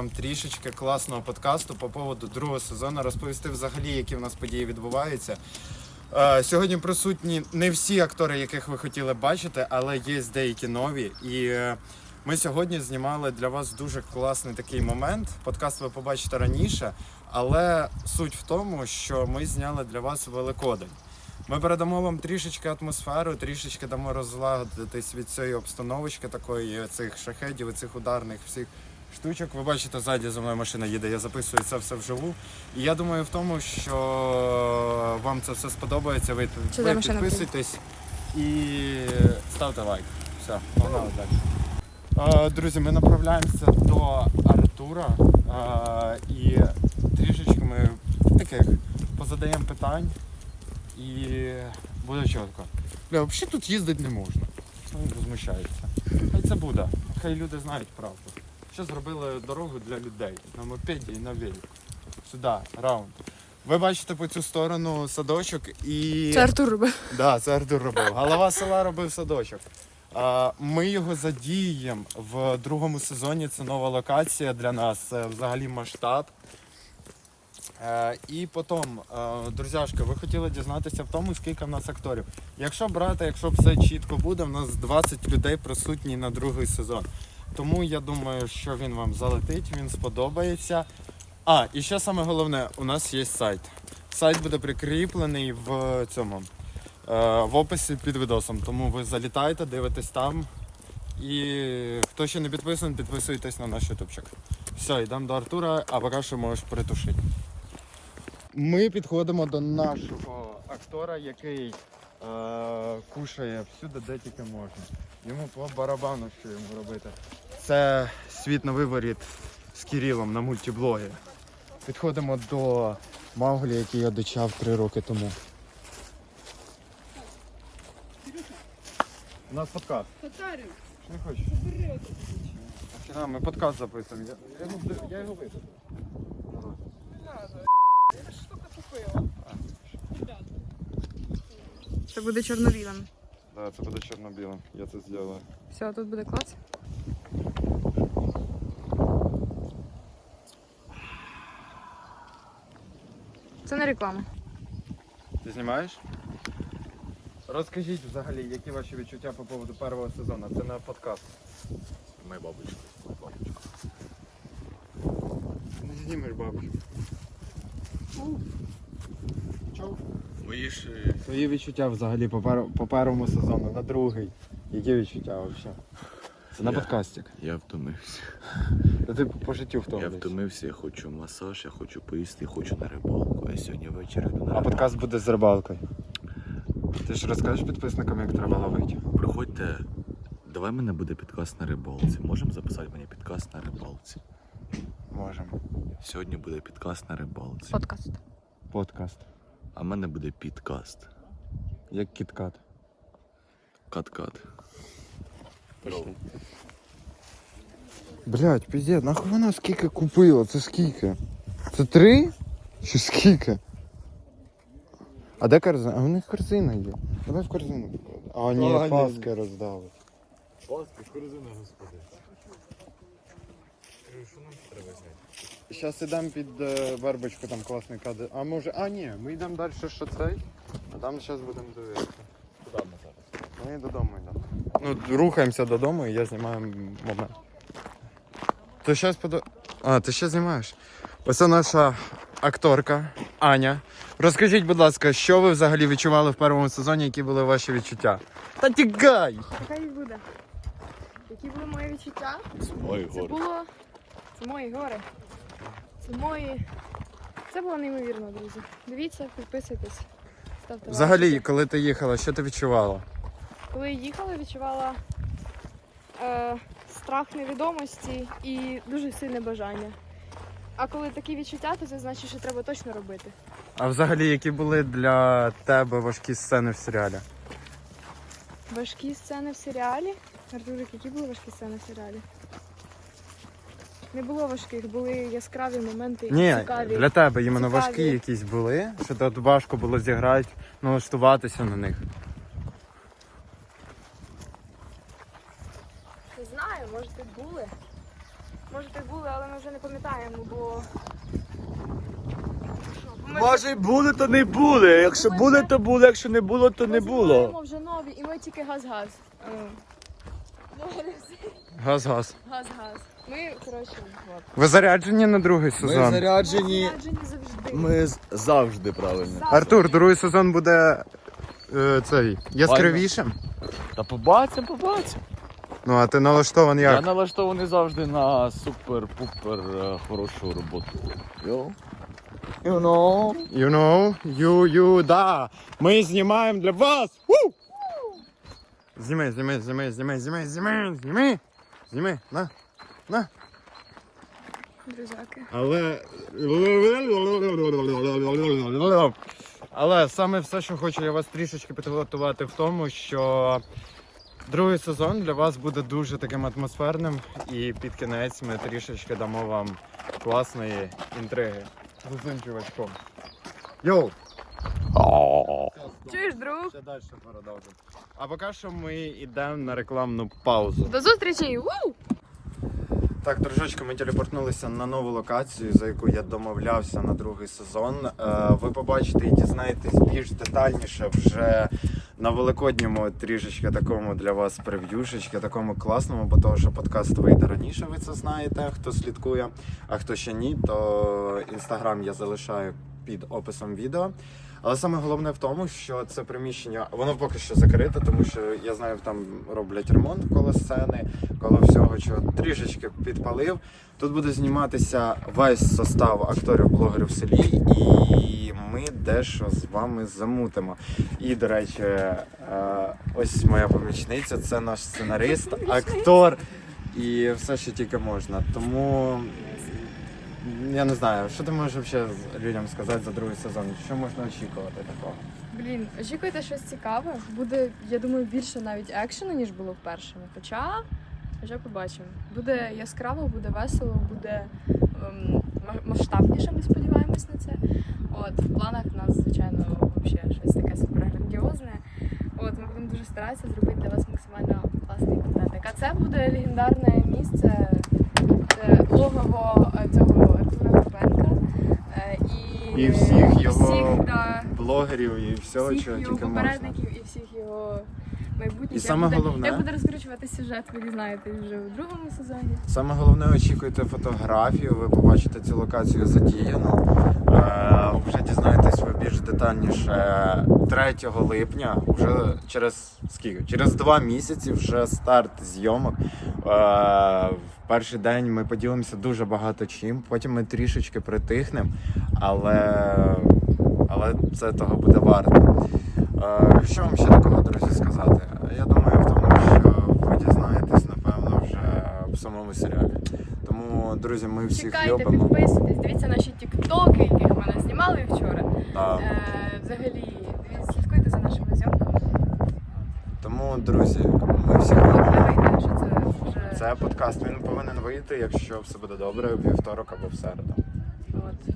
вам трішечки класного подкасту по поводу другого сезону, розповісти взагалі, які в нас події відбуваються. Е, Сьогодні присутні не всі актори, яких ви хотіли бачити, але є деякі нові. І е, ми сьогодні знімали для вас дуже класний такий момент. Подкаст ви побачите раніше, але суть в тому, що ми зняли для вас Великодень. Ми передамо вам трішечки атмосферу, трішечки дамо розладитись від цієї обстановочки, такої цих шахедів, цих ударних всіх штучок. Ви бачите, ззаді за мною машина їде, я записую це все вживу. І я думаю в тому, що вам це все сподобається. Ви, ви підписуйтесь і ставте лайк. Все, погнали далі. Е, Друзі, ми направляємося до Артура е, і трішечки ми таких позадаємо питань і буде чітко. Бля, взагалі тут їздити не можна. Возмущаються. Хай це буде. Хай люди знають правду. Що зробили дорогу для людей на мопеді і на велику. Сюди, раунд. Ви бачите по цю сторону садочок і. Це Артур робив. Да, це Артур робив. Голова села робив садочок. А, Ми його задіємо в другому сезоні. Це нова локація для нас, це взагалі масштаб. Е, І потім, е, друзяшки, ви хотіли дізнатися в тому, скільки в нас акторів. Якщо брати, якщо все чітко буде, в нас 20 людей присутні на другий сезон. Тому я думаю, що він вам залетить, він сподобається. А, і ще саме головне, у нас є сайт. Сайт буде прикріплений в цьому е, в описі під відосом. Тому ви залітайте, дивитесь там. І хто ще не підписаний, підписуйтесь на наш ютубчик. Все, йдемо до Артура, а поки що можеш притушити. Ми підходимо до нашого актора, який кушає всюди, де тільки можна. Йому по барабану, що йому робити. Це світ на виворіт з Кирилом на мультиблогі. Підходимо до Мауглі, який я дочав три роки тому. У нас подкаст. Татарин, Що не хочеш? ми подкаст записуємо. Я, я, його- я його висадив. Я ж штука купила. Ребята. Це буде чорно-білим. Так, це буде чорно-білим. Я це зробив. Все, тут буде клац. Це не реклама. Ти знімаєш? Розкажіть взагалі, які ваші відчуття по поводу першого сезону. Це на подкаст. Моя бабушка. Бабушка. Не знімеш бабушку. Чого? Мої ж е, Свої відчуття взагалі по, пер... по першому сезону, на другий. Які відчуття взагалі? Це на Я- подкастик. я втомився. Та ти по життю втомився. Я втомився. я хочу масаж, я хочу поїсти, хочу на рибалку. Я сьогодні ввечері йду на А подкаст буде з рибалкою. Ти ж розкажеш підписникам, як треба ловити? Приходьте. Давай мене буде підкаст на рибалці. Можемо записати мені підкаст на рибалці. Можемо. Сьогодні буде підкаст на рибалці. Подкаст. Подкаст. А в мене буде підкаст. Як кіткат. Кат-кат. Блять, пиздец, нахуй вона скільки купила? Це скільки? Це три? Чи скільки? А де корзина? А в них корзина є. Давай в корзину. А, ні. паски роздали. Паски, корзина, господи. Що нам треба зняти? Зараз йдемо під е, вербочку, там класний кадр. А може. А ні, ми йдемо далі, що цей, а там зараз будемо дивитися. Куди ми зараз? Ми додому йдемо. Ну, рухаємося додому і я знімаю момент. То зараз подо... А, ти ще знімаєш? Ось наша акторка Аня. Розкажіть, будь ласка, що ви взагалі відчували в першому сезоні, які були ваші відчуття? Та тікай! Нехай і буде. Які були мої відчуття? Ой, Це було. Це мої гори. Це мої. Це було неймовірно, друзі. Дивіться, підписуйтесь. Ставте Взагалі, лайки. коли ти їхала, що ти відчувала? Коли їхала, відчувала е, страх невідомості і дуже сильне бажання. А коли такі відчуття, то це значить, що треба точно робити. А взагалі, які були для тебе важкі сцени в серіалі? Важкі сцени в серіалі. Артурик, які були важкі сцени в серіалі? Не було важких, були яскраві моменти Ні, цікаві. для тебе іменно Цікаві. важкі якісь були, що тут важко було зіграти, налаштуватися на них. Не знаю, може тут були. Може, так були, але ми вже не пам'ятаємо, бо. Ми Може були, то не були. Якщо були, то були, якщо не було, то не було. знімаємо вже нові, і ми тільки газ-газ. Е, ну, Газ-газ. Газ-газ. Ми, коротше, от. Ви заряджені на другий Ми сезон? заряджені. Заряджені завжди. Ми з- завжди правильно. Завжди. Артур, другий сезон буде е, цей яскравішим. Та побачимо, побачимо. Ну а ти налаштований Я як? налаштований завжди на супер-пупер е, хорошу роботу. Йо. You know. You know, you, you, да. Ми знімаємо для вас. Ву! Зніми, зніми, зніми, зніми, зніми, зніми, зніми. Зніми, на, на. Друзяки. Але. Але саме все, що хочу я вас трішечки підготувати в тому, що другий сезон для вас буде дуже таким атмосферним, і під кінець ми трішечки дамо вам класної інтриги. З чувачком. Йоу! Чуєш, друг? Ще далі продовжимо. А поки що ми йдемо на рекламну паузу. До зустрічі! Ву! Так, дружочки, ми телепортнулися на нову локацію, за яку я домовлявся на другий сезон. Е, Ви побачите і дізнаєтесь більш детальніше вже на великодньому трішечки такому для вас прев'юшечки, такому класному, бо того, що подкаст вийде раніше, ви це знаєте, хто слідкує. А хто ще ні, то інстаграм я залишаю під описом відео. Але саме головне в тому, що це приміщення, воно поки що закрите, тому що я знаю, там роблять ремонт коло сцени, коло всього, що трішечки підпалив. Тут буде зніматися весь состав акторів блогерів в селі, і ми дещо з вами замутимо. І, до речі, е, ось моя помічниця, це наш сценарист, актор і все, що тільки можна. Тому я не знаю, що ти можеш взагалі людям сказати за другий сезон? Що можна очікувати такого? Блін, очікуйте щось цікаве. Буде, я думаю, більше навіть екшену, ніж було в першому. Хоча вже побачимо. Буде яскраво, буде весело, буде ем, масштабніше, ми сподіваємось на це. От, в планах у нас, звичайно, взагалі щось таке суперграндіозне. От, ми будемо дуже старатися зробити для вас максимально класний контент. А це буде легендарне місце, це логово е, цього. Е, І, всіх його всіх, да, Блогерів і всього, всіх чого його тільки можна. попередників і всіх його майбутніх. І Як саме буде- головне- Як буде розкручувати сюжет, ви дізнаєтесь вже у другому сезоні. Саме головне, очікуйте фотографію, ви побачите цю локацію задіяну. Е, вже дізнаєтесь ви більш детальніше 3 липня, вже через скільки? Через два місяці вже старт зйомок. Е, в перший день ми поділимося дуже багато чим, потім ми трішечки притихнемо, але, але це того буде варто. Е, що вам ще такого, друзі, сказати? Я думаю, в тому, що ви дізнаєтесь, напевно, вже в самому серіалі. Тому, друзі, ми всіх Чекайте, любимо. підписуйтесь, дивіться наші тіктоки, яких ми не знімали вчора. Да. Е, взагалі, слідкуйте за нашими зйомками. Тому, друзі, ми всіх От любимо. не вийде, що це вже. Це подкаст. Він повинен вийти, якщо все буде добре, у вівторок або в середу. От.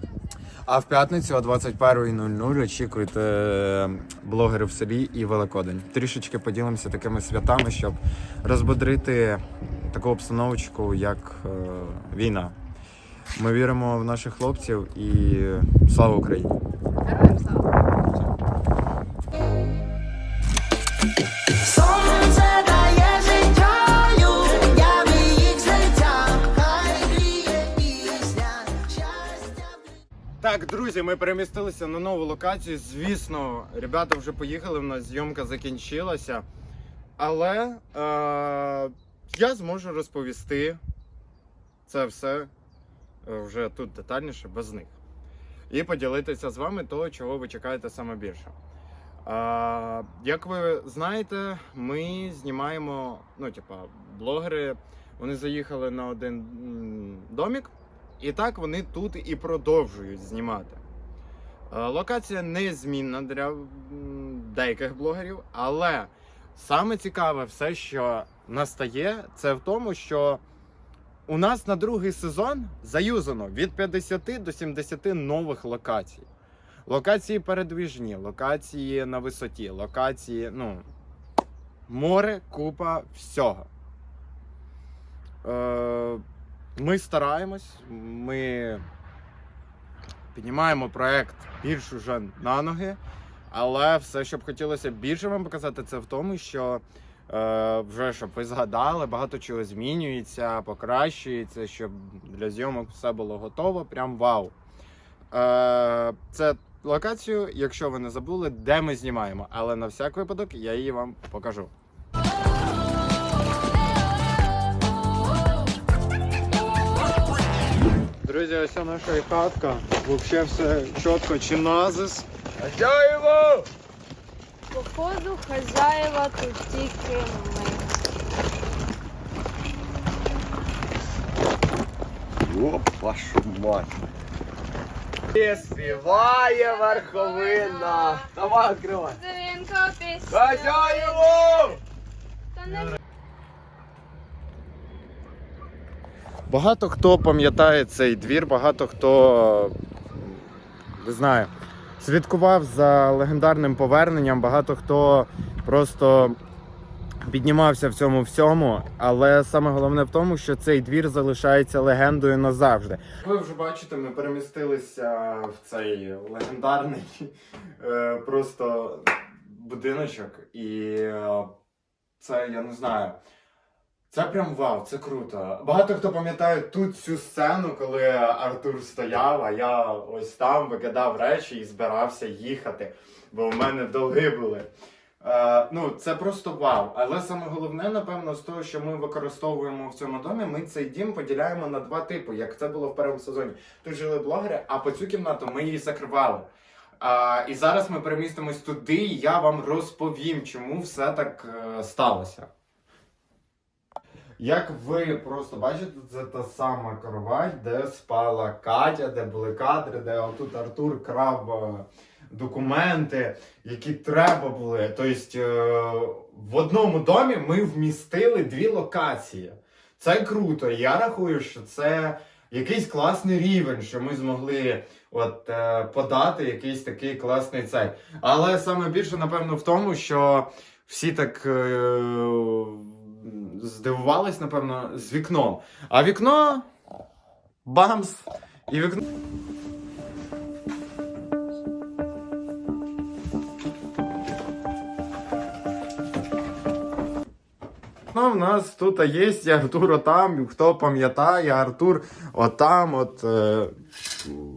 А в п'ятницю о 21.00 очікуйте е, блогерів в селі і Великодень. Трішечки поділимося такими святами, щоб розбодрити таку обстановочку, як е, війна. Ми віримо в наших хлопців і слава Україні! Героям слава! Так, друзі, ми перемістилися на нову локацію. Звісно, ребята вже поїхали, в нас зйомка закінчилася. Але е- я зможу розповісти це все е, вже тут детальніше, без них. І поділитися з вами того, чого ви чекаєте саме більше. Е- як ви знаєте, ми знімаємо, ну, типа, блогери, вони заїхали на один домік. І так вони тут і продовжують знімати. Е, Локація незмінна для деяких блогерів, але саме цікаве все, що настає, це в тому, що у нас на другий сезон заюзано від 50 до 70 нових локацій. Локації передвіжні, локації на висоті, локації, ну, море, купа всього. Е, Ми стараємось, ми піднімаємо проект більш уже на ноги, але все, що б хотілося більше вам показати, це в тому, що е, вже щоб ви згадали, багато чого змінюється, покращується, щоб для зйомок все було готово. Прям вау. Е, це локацію, якщо ви не забули, де ми знімаємо. Але на всяк випадок я її вам покажу. Друзі, ось наша хатка. Взагалі все чітко, чиназис. Хазяїво! Походу, хазяїва тут тільки ми. О, вашу мать. І співає верховина. Давай, відкривай. Хазяїво! Та не Багато хто пам'ятає цей двір, багато хто не знаю, слідкував за легендарним поверненням, багато хто просто піднімався в цьому всьому. Але саме головне в тому, що цей двір залишається легендою назавжди. Ви вже бачите, ми перемістилися в цей легендарний е, просто будиночок, і е, це я не знаю. Це прям вау, це круто. Багато хто пам'ятає тут цю сцену, коли Артур стояв, а я ось там викидав речі і збирався їхати, бо в мене долги були. Е, ну, це просто вау. Але саме головне, напевно, з того, що ми використовуємо в цьому домі, ми цей дім поділяємо на два типи, як це було в першому сезоні. Тут жили блогери, а по цю кімнату ми її закривали. А, і зараз ми перемістимось туди, і я вам розповім, чому все так е, сталося. Як ви просто бачите, це та сама кровать, де спала Катя, де були кадри, де отут Артур крав е, документи, які треба були. Тобто е, в одному домі ми вмістили дві локації. Це круто. Я рахую, що це якийсь класний рівень, що ми змогли от, е, подати якийсь такий класний цей. Але саме більше, напевно, в тому, що всі так здивувались, напевно, з вікном. А вікно бамс! І вікно. Ну, в нас тут є Артур отам, хто пам'ятає, Артур отам, от е,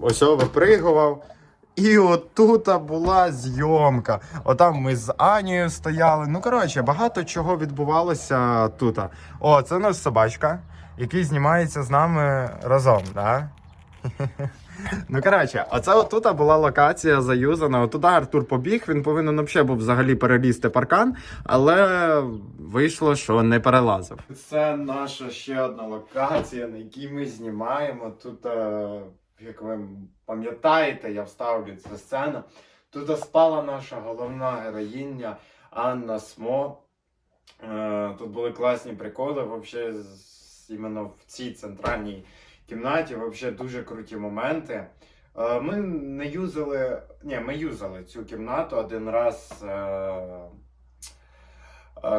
ось о, випригував. І от тут була зйомка. Отам ми з Анією стояли. Ну, коротше, багато чого відбувалося тут. О, це наш собачка, який знімається з нами разом, да? Ну, коротше, оце отут була локація заюзана. Отуда Артур побіг, він повинен взагалі був взагалі перелізти паркан, але вийшло, що не перелазив. Це наша ще одна локація, на якій ми знімаємо. Тут, е, як ви пам'ятаєте, я вставлю цю сцену. Тут спала наша головна героїня Анна Смо. Е, Тут були класні приколи, взагалі, іменно в цій центральній кімнаті взагалі дуже круті моменти. Е, Ми не юзали. Ні, ми юзали цю кімнату один раз, е,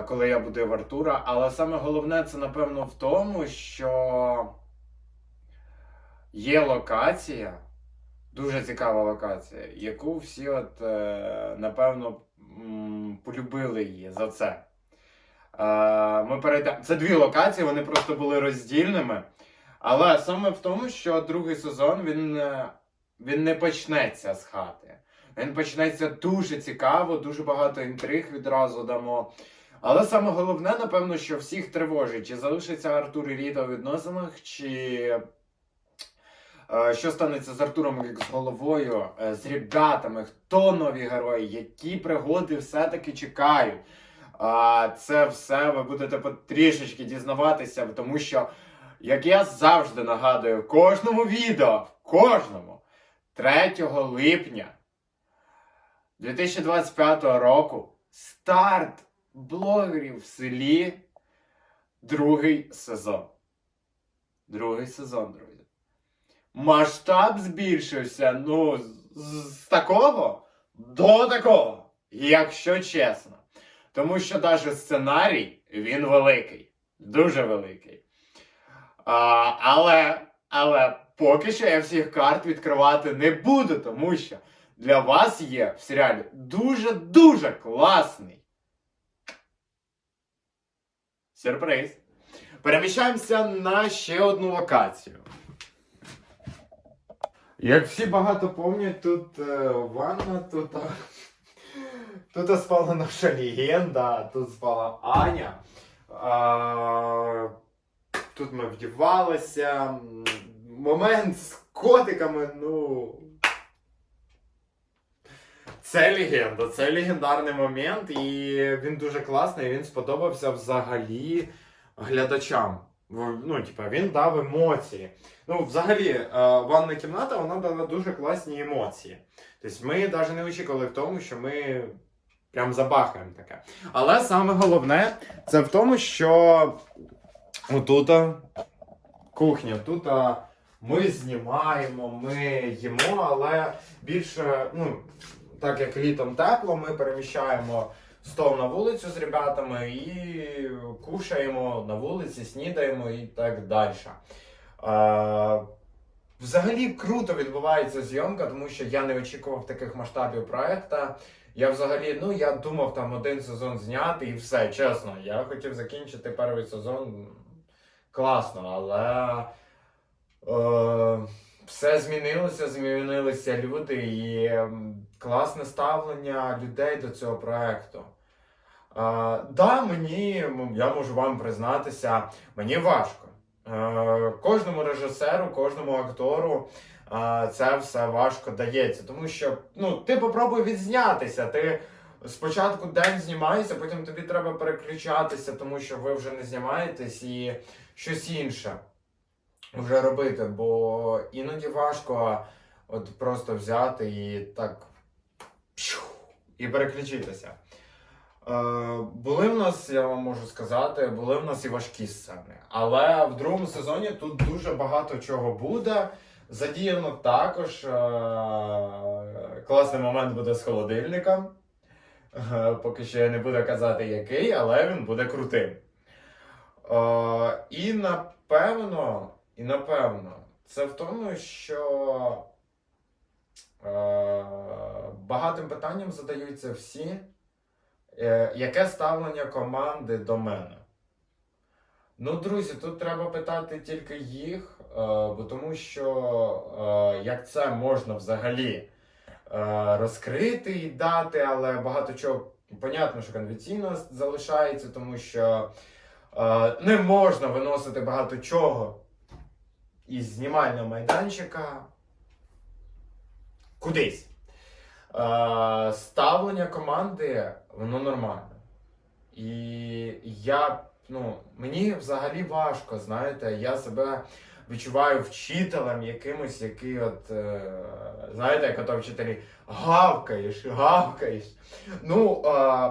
коли я будив Артура. Але саме головне це, напевно, в тому, що є локація, дуже цікава локація, яку всі, от, е, напевно, полюбили її за це. Ми перейдемо. Це дві локації, вони просто були роздільними. Але саме в тому, що другий сезон він, е, він не почнеться з хати. Він почнеться дуже цікаво, дуже багато інтриг відразу дамо. Але саме головне, напевно, що всіх тривожить, чи залишиться Артур і Ріта у відносинах, чи що станеться з Артуром як з головою, е, з ребятами, хто нові герої, які пригоди все-таки чекають. Це все ви будете потрішечки дізнаватися, тому що. Як я завжди нагадую кожному відео, в кожному, 3 липня 2025 року старт блогерів в селі. Другий сезон. Другий сезон, друзі. Масштаб збільшився, ну, з, такого до такого, якщо чесно. Тому що навіть сценарій, він великий, дуже великий. А, але, але поки що я всіх карт відкривати не буду, тому що для вас є в серіалі дуже-дуже класний. Сюрприз. Переміщаємося на ще одну локацію. Як всі багато пам'ятають, тут е, ванна, тут, е, тут спала наша легенда, тут спала Аня. А, тут ми вдівалися. Момент з котиками, ну. Це легенда, це легендарний момент, і він дуже класний, він сподобався взагалі глядачам. Ну, типа, він дав емоції. Ну, взагалі, е, ванна кімната вона дала дуже класні емоції. Тобто ми навіть не очікували в тому, що ми прям забахаємо таке. Але саме головне це в тому, що отут кухня, тут ми знімаємо, ми їмо, але більше, ну, так як літом тепло, ми переміщаємо стол на вулицю з ребятами і кушаємо на вулиці, снідаємо і так далі. Е, Взагалі круто відбувається зйомка, тому що я не очікував таких масштабів проекту. Я взагалі, ну я думав там один сезон зняти і все, чесно. Я хотів закінчити перший сезон класно, але е, все змінилося, змінилися люди і класне ставлення людей до цього проекту. Е, да, мені, я можу вам признатися, мені важко. Е, кожному режисеру, кожному актору е, це все важко дається. Тому що ну, ти попробуй відзнятися. Ти спочатку день знімаєшся, потім тобі треба переключатися, тому що ви вже не знімаєтесь і щось інше вже робити. Бо іноді важко от просто взяти і так і переключитися. Е, були в нас, я вам можу сказати, були в нас і важкі сцени. Але в другому сезоні тут дуже багато чого буде. Задіяно також е, класний момент буде з холодильником. Е, поки що я не буду казати який, але він буде крутим. І напевно, і напевно, це в тому, що багатим питанням задаються всі. Е, яке ставлення команди до мене? Ну, друзі, тут треба питати тільки їх, е, бо тому що е, як це можна взагалі е, розкрити і дати, але багато чого, понятно, що конвенційно залишається, тому що е, не можна виносити багато чого із знімального майданчика кудись. Е, ставлення команди, воно нормальне. І я, ну, мені взагалі важко, знаєте, я себе відчуваю вчителем якимось, який от, е, знаєте, як ото вчителі гавкаєш, гавкаєш. Ну, е,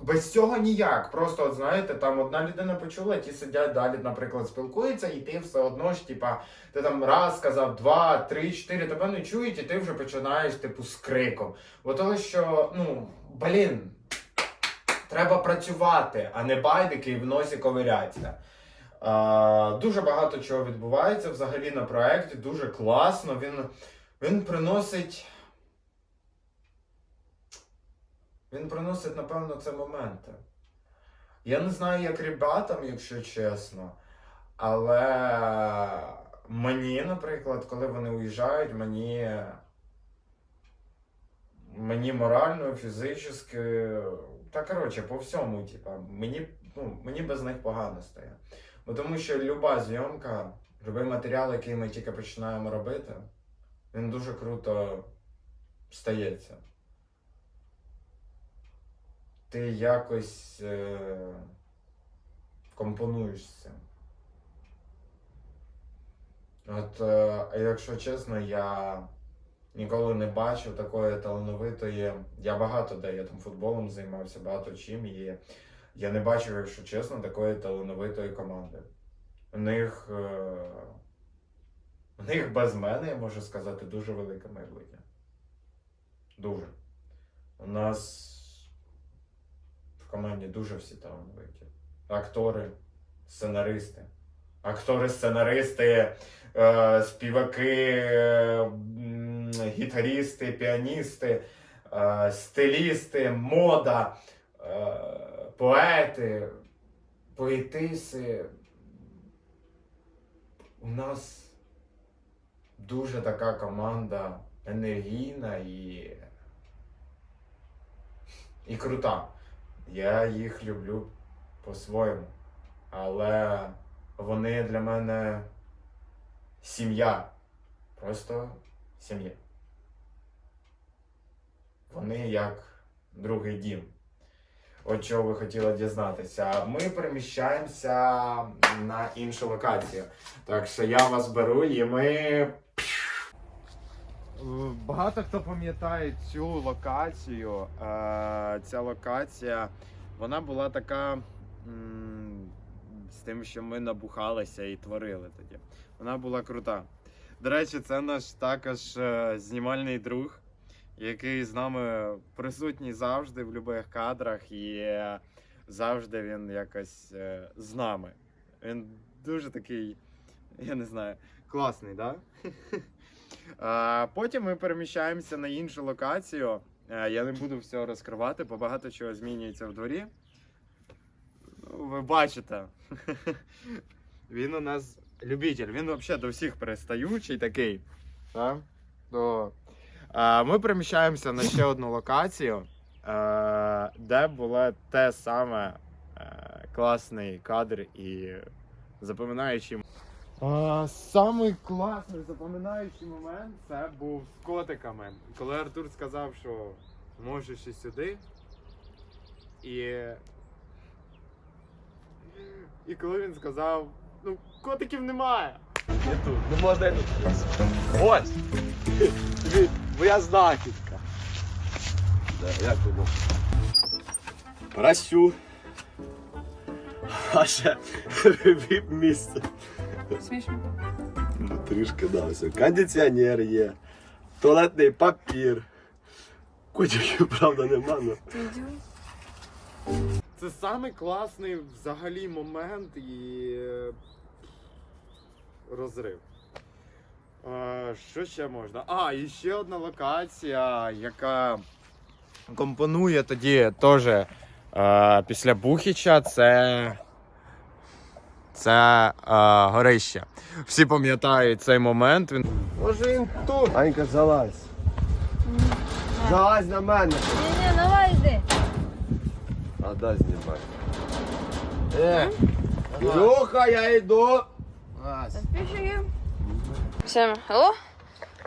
без цього ніяк. Просто, от, знаєте, там одна людина почула, ті сидять далі, наприклад, спілкуються, і ти все одно ж, типа, ти там раз сказав, два, три, чотири, тебе не чують, і ти вже починаєш, типу, з криком. Бо того, що, ну, блін, треба працювати, а не байдики в носі ковиряться. А, дуже багато чого відбувається взагалі на проєкті, дуже класно. Він, він приносить. Він приносить, напевно, це моменти. Я не знаю, як ребятам, якщо чесно, але мені, наприклад, коли вони уїжджають, мені, мені морально, фізично, та коротше, по всьому, типа, мені, ну, мені без них погано стає. Бо тому що люба зйомка, любий матеріал, який ми тільки починаємо робити, він дуже круто стається. Ти якось е, компонуєш. От, е, якщо чесно, я ніколи не бачив такої талановитої. Я багато де я там футболом займався, багато чим і я не бачив, якщо чесно, такої талановитої команди. У них, е, у них без мене, я можу сказати, дуже велике майбутнє. Дуже. У нас команді дуже всі талановиті. Актори, сценаристи. актори, сценаристи, е, співаки, е, гітарісти, піаністи, е, стилісти, мода, поети, поетиси. У нас дуже така команда енергійна і, і крута. Я їх люблю по-своєму. Але вони для мене сім'я. Просто сім'я. Вони як другий дім. От чого ви хотіли дізнатися. Ми переміщаємося на іншу локацію. Так що я вас беру і ми. Багато хто пам'ятає цю локацію. Е, Ця локація вона була така з тим, що ми набухалися і творили тоді. Вона була крута. До речі, це наш також е, знімальний друг, який з нами присутній завжди в будь-яких кадрах, і завжди він якось е, з нами. Він дуже такий, я не знаю, класний, так? Да? Потім ми переміщаємося на іншу локацію. Е, Я не буду всього розкривати, бо багато чого змінюється в дворі. Ну, ви бачите. Він у нас любитель, він взагалі до всіх пристаючий такий. Так? То, Ми переміщаємося на ще одну локацію, е, де було те саме е, класний кадр і запам'ятаючий. А, самий класний запам'ятаючий момент це був з котиками. Коли Артур сказав, що можеш і сюди. І. І коли він сказав, ну, котиків немає. Не тут, ну може тут. Ось! Тобі Моя знахідка. Да, як воно? Прасю. А ще віп місце. Смішно. Ну, трішки да, все. Кондиціонер є, туалетний папір. Котиків, правда, нема, ну. Це самий класний взагалі момент і е, розрив. Е, Що ще можна? А, і ще одна локація, яка компонує тоді теж е, після Бухіча, це. Це е, горище. Всі пам'ятають цей момент. Він Може він тут. Анька, залазь. Залазь на мене. Ні-ні, давай йди. А да, знімай. Е, Люха, я йду. Підписчики. Всім алло.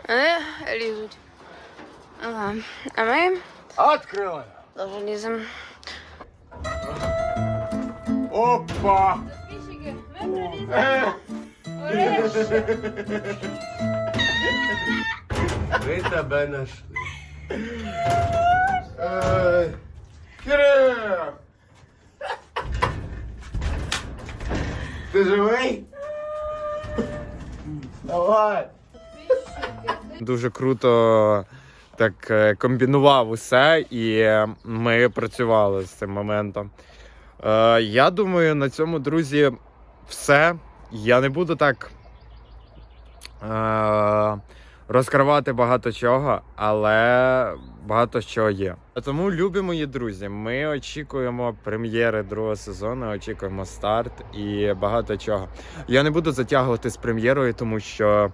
Вони лізуть. Ага. А ми Открывай. теж ліземо. Опа. Ми Е, ми тебе нашли. Е, Кирил! Ти живий? Давай. Дуже круто так е, комбінував усе, і е, ми працювали з цим моментом. Е, я думаю, на цьому, друзі, все. Я не буду так е, розкривати багато чого, але багато чого є. Тому, любі мої друзі, ми очікуємо прем'єри другого сезону, очікуємо старт і багато чого. Я не буду затягувати з прем'єрою, тому що.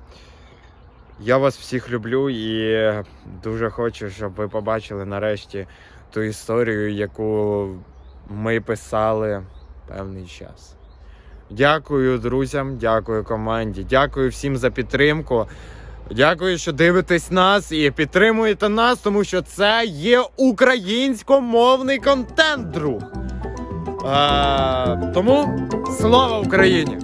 Я вас всіх люблю і дуже хочу, щоб ви побачили нарешті ту історію, яку ми писали певний час. Дякую друзям, дякую команді, дякую всім за підтримку. Дякую, що дивитесь нас і підтримуєте нас, тому що це є українськомовний контент, друг. Е, тому слава Україні!